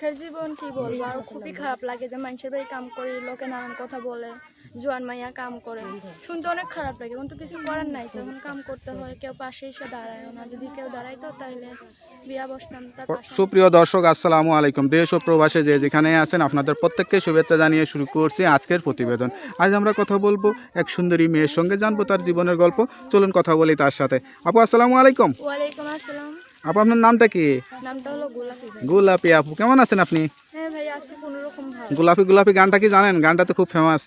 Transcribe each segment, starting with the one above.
দুঃখের জীবন কি বলব? আর খুবই খারাপ লাগে যে মানুষের বাড়ি কাম করে লোকে নানান কথা বলে জোয়ান মাইয়া কাম করে। শুনতে অনেক খারাপ লাগে কিন্তু কিছু করার নাই। তখন কাম করতে হয় কেউ পাশে এসে দাঁড়ায় না। যদি কেউ দাঁড়াইতো তাহলে সুপ্রিয় দর্শক আসসালামু আলাইকুম। দেশ ও প্রবাসে যে যেখানে আছেন আপনাদের প্রত্যেককে শুভেচ্ছা জানিয়ে শুরু করছি আজকের প্রতিবেদন। আজ আমরা কথা বলব এক সুন্দরী মেয়ের সঙ্গে জানব তার জীবনের গল্প। চলুন কথা বলি তার সাথে। আপু আসসালামু আলাইকুম। ওয়ালাইকুম আসসালাম। আপু আপনার নামটা কি? গোলাপি আপু কেমন আছেন আপনি? হ্যাঁ রকম ভালো। গোলাপি গোলাপি গানটা কি জানেন? গানটা তো খুব ফেমাস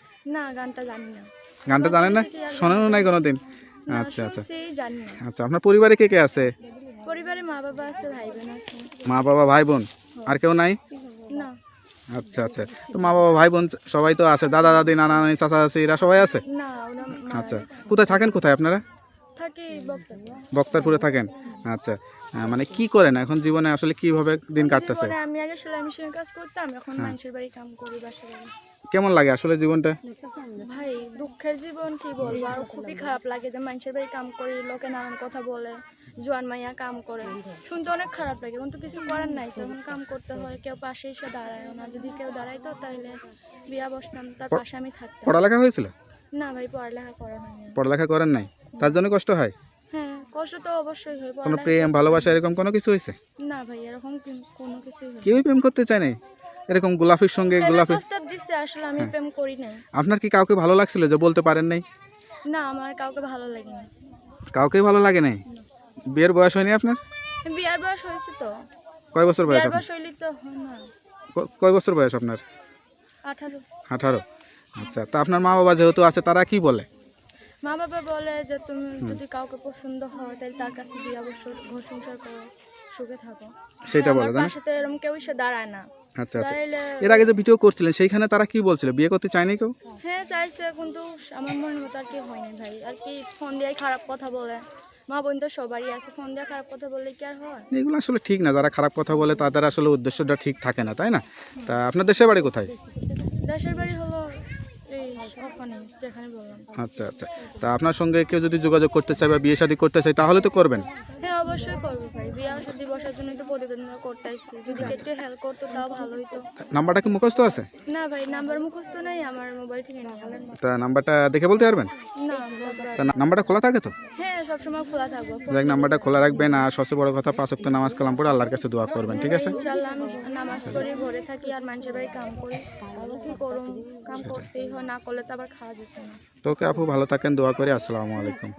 গানটা জানেন না? শোনেনও নাই কোনোদিন? আচ্ছা আচ্ছা। আচ্ছা আপনার পরিবারে কে কে আছে? মা বাবা ভাই বোন আর কেউ নাই? আচ্ছা আচ্ছা। তো মা বাবা ভাই বোন সবাই তো আছে। দাদা দাদি নানা নানি চাচা চাচি এরা সবাই আছে? আচ্ছা। কোথায় থাকেন? কোথায় আপনারা? থাকি বক্তারপুরে থাকেন? আচ্ছা। মানে কি করেন? এখন জীবনে আসলে কীভাবে দিন কাটতেছে? আমি আগে সেলাই মেশিনের কাজ করতাম এখন মানুষের বাড়ি কাম করি বাসা কেমন লাগে আসলে জীবনটা? ভাই দুঃখের জীবন কি বলব? আর খুবই খারাপ লাগে যে মানুষের বাড়ি কাম করি লোকে নানান কথা বলে জোয়ান মাইয়া কাম করে। শুনতে অনেক খারাপ লাগে কিন্তু কিছু করার নাই। তখন কাম করতে হয় কেউ পাশে এসে দাঁড়ায় না। যদি কেউ দাঁড়াইতো তাহলে বিয়া বসতাম তার পাশে আমি থাকতাম। পড়ালেখা হয়েছিল? না ভাই পড়ালেখা করা হয়নি। পড়ালেখা করেন নাই? তার জন্য কষ্ট হয়? হ্যাঁ কষ্ট তো অবশ্যই হয় কোনো প্রেম ভালোবাসা এরকম কোনো কিছু হয়েছে? না ভাই এরকম কোনো হয় কেউই প্রেম করতে চায় না এরকম গোলাপির সঙ্গে প্রেমের গোলাপি প্রস্তাব দিচ্ছে আসলে আমি প্রেম করি নাই। আপনার কি কাউকে ভালো লাগছিল যে বলতে পারেন নাই? না আমার কাউকে ভালো লাগে না কাউকেই ভালো লাগে নাই? বিয়ের বয়স হয়নি আপনার? বিয়ার বয়স হয়েছে তো। কয় বছর বয়স বিয়ার আপনার? বয়স হইলে তো না। কয় বছর বয়স আপনার? আঠারো। আঠারো। আচ্ছা তা আপনার মা বাবা যেহেতু আছে তারা কি বলে? মা বাবা বলে যে তুমি যদি কাউকে পছন্দ হয় তাহলে তার কাছে বিয়া বছর ঘর সংসার করো সুখে থাকো। সেটা বলে তাই তো এরকম কেউ এসে দাঁড়ায় না। আচ্ছা আচ্ছা। এর আগে যে ভিডিও করছিলেন সেইখানে তারা কি বলছিল? বিয়ে করতে চায়নি কেউ? হ্যাঁ চাইছে কিন্তু আমার মনে মতো আর কি হয়নি ভাই। আর কি ফোন দিয়ে খারাপ কথা বলে। মা বোন তো সবারই আছে ফোন দিয়ে খারাপ কথা বললে কি আর হয়? এগুলো আসলে ঠিক না। যারা খারাপ কথা বলে তাদের আসলে উদ্দেশ্যটা ঠিক থাকে না তাই না? তা আপনার দেশের বাড়ি কোথায়? দেশের বাড়ি হলো আচ্ছা আচ্ছা। তা আপনার সঙ্গে কেউ যদি যোগাযোগ করতে চায় বা বিয়ে শাদী করতে চায় তাহলে তো করবেন। হ্যাঁ অবশ্যই করব ভাই। বিয়া শাদি বসার জন্য তো করতে আসছি। যদি হেল্প করতো তাও ভালো নাম্বারটা কি মুখস্থ আছে? না ভাই নাম্বার মুখস্থ নাই আমার মোবাইল থেকে নিয়ে তা নাম্বারটা দেখে বলতে পারবেন? না নাম্বারটা খোলা থাকে তো? হ্যাঁ সবসময় খোলা থাকব। নাম্বারটা খোলা রাখবেন আর সবচেয়ে বড় কথা পাঁচ ওয়াক্ত নামাজ কালাম পড়ে আল্লাহর কাছে দোয়া করবেন ঠিক আছে? ইনশাল্লাহ আমি নামাজ পড়ি ঘরে থাকি আর মানুষের বাড়ি কাম করি। কি করুম? কাম করতেই হয় না করলে তো আবার খাওয়া যেত না। তো ওকে আপু ভালো থাকেন দোয়া করে আসসালামু আলাইকুম।